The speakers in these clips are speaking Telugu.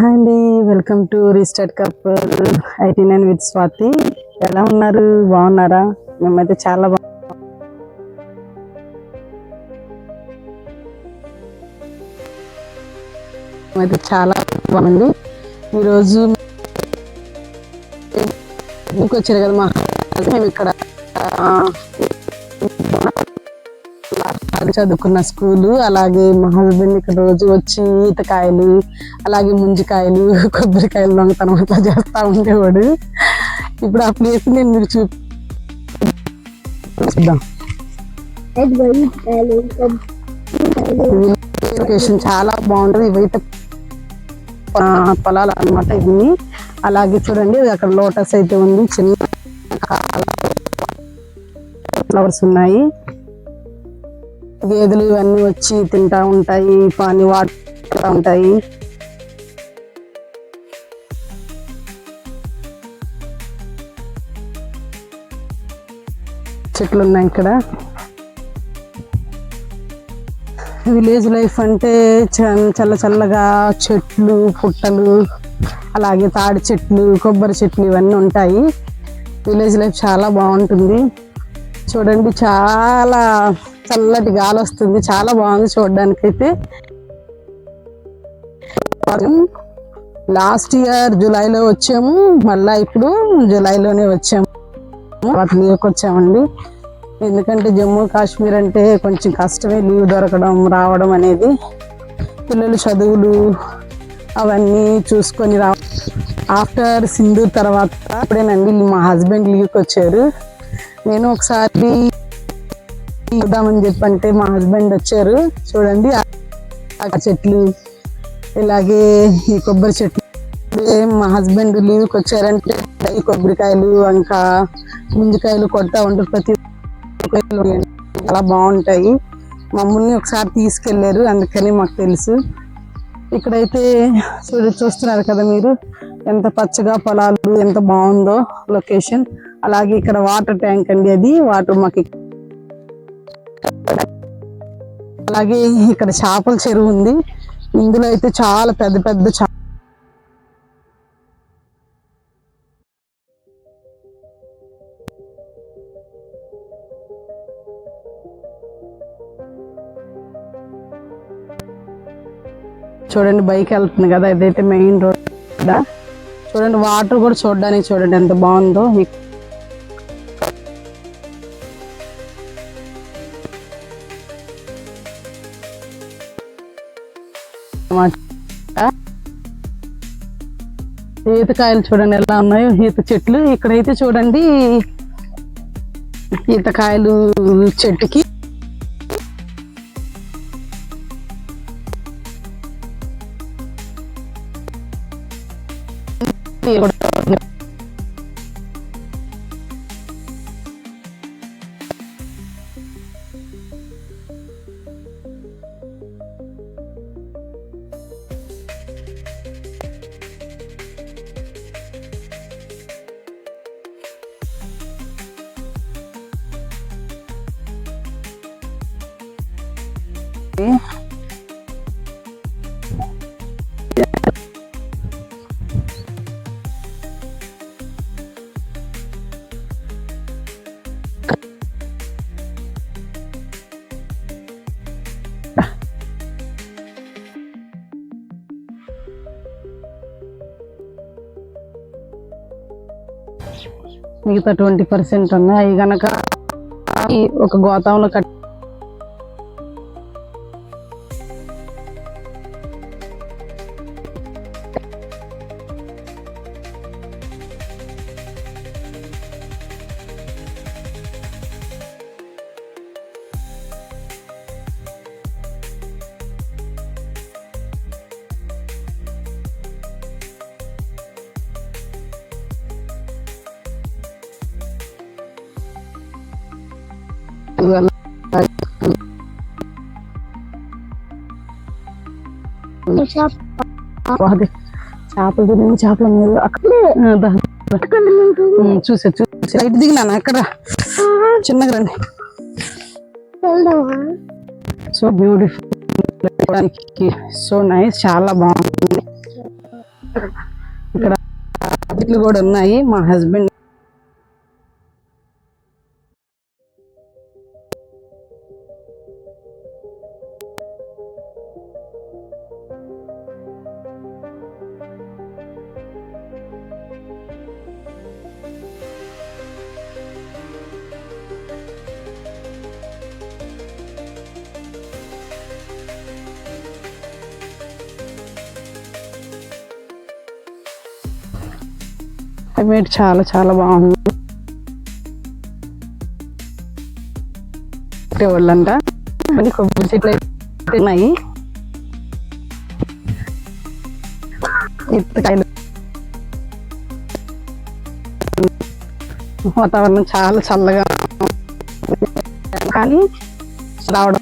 హాయ్ అండి welcome to restart cup IT nine with Swathi. ఎలా ఉన్నారు? బాగున్నారా? మేమైతే చాలా బా మేమైతే చాలా బాగుంది ఈరోజు ఇంటికి కదా మా మేము ఇక్కడ అది చదువుకున్న స్కూలు అలాగే మా హస్బెండ్ ఇక్కడ రోజు వచ్చి ఈతకాయలు అలాగే ముంజికాయలు కొబ్బరికాయలు దొంగతనం అట్లా చేస్తా ఉండేవాడు. ఇప్పుడు ఆ ప్లేస్ నేను మీకు చూ చూద్దాం. లొకేషన్ చాలా బాగుంటుంది. ఇవైతే పొలాలు అన్నమాట ఇవి అలాగే చూడండి అక్కడ లోటస్ అయితే ఉంది. చిన్న ఫ్లవర్స్ ఉన్నాయి. గేదెలు ఇవన్నీ వచ్చి తింటా ఉంటాయి పాని వాడుతూ ఉంటాయి. చెట్లు ఉన్నాయి ఇక్కడ. విలేజ్ లైఫ్ అంటే చ- చల్ల చల్లగా చెట్లు పుట్టలు అలాగే తాడి చెట్లు కొబ్బరి చెట్లు ఇవన్నీ ఉంటాయి. విలేజ్ లైఫ్ చాలా బాగుంటుంది. చూడండి చాలా చల్లటి గాలి వస్తుంది. చాలా బాగుంది చూడడానికైతే. లాస్ట్ ఇయర్ జూలైలో వచ్చాము. మళ్ళా ఇప్పుడు జూలైలోనే వచ్చాము. వాటి లీవ్కి వచ్చామండి. ఎందుకంటే జమ్మూ కాశ్మీర్ అంటే కొంచెం కష్టమే. లీవ్ దొరకడం రావడం అనేది. పిల్లలు చదువులు అవన్నీ చూసుకొని రా ఆఫ్టర్ సింధు తర్వాత అప్పుడేనండి మా హస్బెండ్ లీవ్కి వచ్చారు. నేను ఒకసారి చూద్దామని చెప్పంటే మా హస్బెండ్ వచ్చారు. చూడండి ఆ చెట్లు ఇలాగే ఈ కొబ్బరి చెట్లు. మా హస్బెండ్ లీవ్కి వచ్చారంటే ఈ కొబ్బరికాయలు ఇంకా ముంజికాయలు కొడతా ఉంటారు ప్రతి చాలా బాగుంటాయి. మమ్మల్ని ఒకసారి తీసుకెళ్ళారు అందుకని మాకు తెలుసు. ఇక్కడైతే చూడ చూస్తున్నారు కదా మీరు ఎంత పచ్చగా పొలాలు ఎంత బాగుందో లొకేషన్. అలాగే ఇక్కడ వాటర్ ట్యాంక్ అండి అది. వాటర్ మాకు అలాగే ఇక్కడ చేపల చెరువు ఉంది. ఇందులో అయితే చాలా పెద్ద పెద్ద చా చూడండి బైక్ వెళ్తుంది కదా ఇదైతే మెయిన్ రోడ్. చూడండి వాటర్ కూడా చూడడానికి చూడండి ఎంత బాగుందో. ఈతకాయలు చూడండి ఎలా ఉన్నాయో ఈత చెట్లు. ఇక్కడైతే చూడండి ఈతకాయలు చెట్టుకి. మిగతా ట్వంటీ పర్సెంట్ ఉన్నాయి. కనుక గనక ఒక గోతంలో కట్ అదే చేపలు చేపల మీద అక్కడే చూసా చూసా ఇటు దిగినాను? అక్కడ. చిన్నగా రండి. సో బ్యూటిఫుల్ సో నైస్ చాలా బాగుంది. ఇక్కడ కూడా ఉన్నాయి. మా హస్బెండ్ క్లైమేట్ చాలా చాలా బాగుంది. వాళ్ళంట. మరి కొబ్బరి చెట్లు అయితే ఉన్నాయి. ఎత్తుకాయలు వాతావరణం చాలా చల్లగా కానీ రావడం.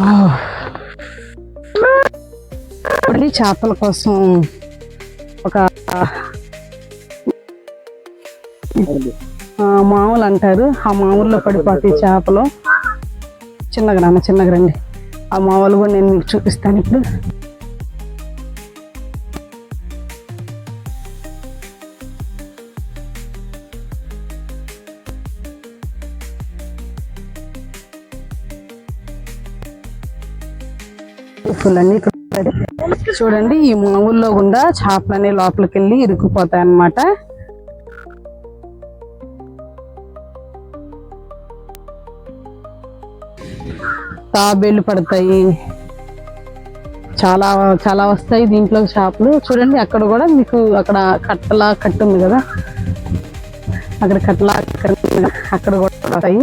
Oh. ఇప్పుడు చేపల కోసం ఒక మామూలు అంటారు. ఆ మామూలులో పడిపోతాయి చేపలు. చిన్నగా నాన్న చిన్నగా రండి. ఆ మామూలు కూడా నేను మీకు చూపిస్తాను ఇప్పుడు. అన్నీ ఇక్కడ ఉన్నాయి. చూడండి ఈ మామూల్లో గుండా చేపలనే లోపలికి వెళ్ళి ఇరుక్కుపోతాయి అన్నమాట. తాబేలు పడతాయి. చాలా చాలా వస్తాయి దీంట్లో చేపలు. చూడండి అక్కడ కూడా మీకు అక్కడ కట్టలా కట్టు ఉంది కదా. అక్కడ కట్టలా అక్కడ కూడా వస్తాయి